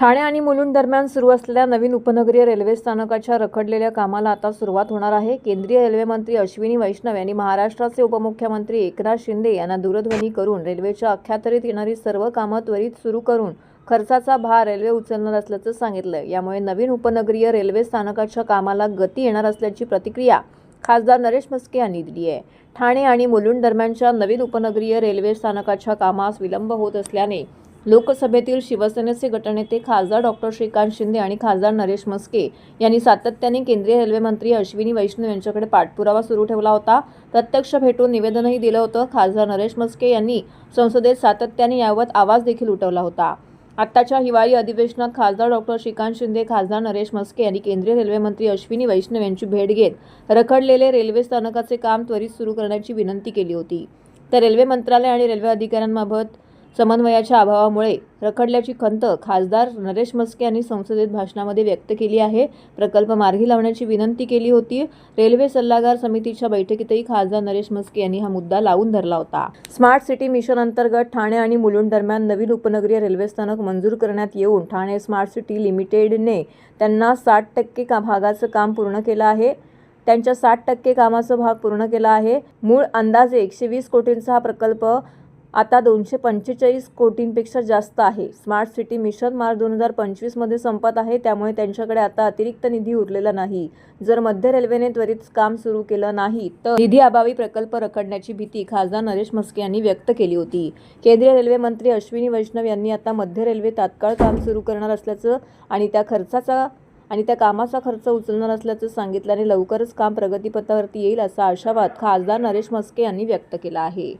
ठाणे आणि मुलुंड दरम्यान सुरू असलेल्या नवीन उपनगरीय रेल्वे स्थानकाच्या रखडलेल्या कामाला आता सुरुवात होणार आहे. केंद्रीय रेल्वेमंत्री अश्विनी वैष्णव यांनी महाराष्ट्राचे उपमुख्यमंत्री एकनाथ शिंदे यांना दूरध्वनी करून रेल्वेच्या अख्यातरीत येणारी सर्व कामं त्वरित सुरू करून खर्चाचा भार रेल्वे उचलणार असल्याचं सांगितलं यामुळे नवीन उपनगरीय रेल्वे स्थानकाच्या कामाला गती येणार असल्याची प्रतिक्रिया खासदार नरेश म्हस्के यांनी दिली आहे. ठाणे आणि मुलुंड दरम्यानच्या नवीन उपनगरीय रेल्वे स्थानकाच्या कामास विलंब होत असल्याने लोकसभेतील शिवसेनेचे गटनेते खासदार डॉक्टर श्रीकांत शिंदे आणि खासदार नरेश मस्के यांनी सातत्याने केंद्रीय रेल्वे मंत्री अश्विनी वैष्णव यांच्याकडे पाठपुरावा सुरू ठेवला होता. प्रत्यक्ष भेटून निवेदनही दिलं होतं. खासदार नरेश मस्के यांनी संसदेत सातत्याने याबाबत आवाज देखील उठवला होता. आत्ताच्या हिवाळी अधिवेशनात खासदार डॉक्टर श्रीकांत शिंदे खासदार नरेश मस्के यांनी केंद्रीय रेल्वे मंत्री अश्विनी वैष्णव यांची भेट घेत रखडलेले रेल्वे स्थानकाचे काम त्वरित सुरू करण्याची विनंती केली होती. तर रेल्वे मंत्रालय आणि रेल्वे अधिकाऱ्यांबाबत समन्वयाच्या अभावामुळे रखडल्याची खंत खासदार नरेश मस्के यांनी संसदेत भाषणामध्ये व्यक्त केली आहे. प्रकल्प मार्गी लावण्याची विनंती केली होती. रेल्वे सल्लागार समितीच्या बैठकीतही खासदार नरेश मस्के यांनी हा मुद्दा लावून धरला होता. स्मार्ट सिटी मिशन अंतर्गत ठाणे आणि मुलुंड दरम्यान नवीन उपनगरीय रेल्वे स्थानक मंजूर करण्यात येऊन ठाणे स्मार्ट सिटी लिमिटेडने त्यांना साठ टक्के का भागाचं काम पूर्ण केलं आहे. त्यांच्या साठ टक्के कामाचा भाग पूर्ण केला आहे. मूळ अंदाजे एकशे वीस कोटींचा हा प्रकल्प आता दोनशे पंचेचाळीस कोटींपेक्षा जास्त आहे. स्मार्ट सिटी मिशन मार्च दोन हजार पंचवीसमध्ये संपत आहे त्यामुळे त्यांच्याकडे आता अतिरिक्त निधी उरलेला नाही. जर मध्य रेल्वेने त्वरित काम सुरू केलं नाही तर निधी अभावी प्रकल्प रखडण्याची भीती खासदार नरेश म्हस्के यांनी व्यक्त केली होती. केंद्रीय रेल्वे मंत्री अश्विनी वैष्णव यांनी आता मध्य रेल्वे तात्काळ काम सुरू करणार असल्याचं आणि त्या खर्चाचा आणि त्या कामाचा खर्च उचलणार असल्याचं सांगितल्याने लवकरच काम प्रगतीपथावरती येईल असा आशावाद खासदार नरेश म्हस्के यांनी व्यक्त केला आहे.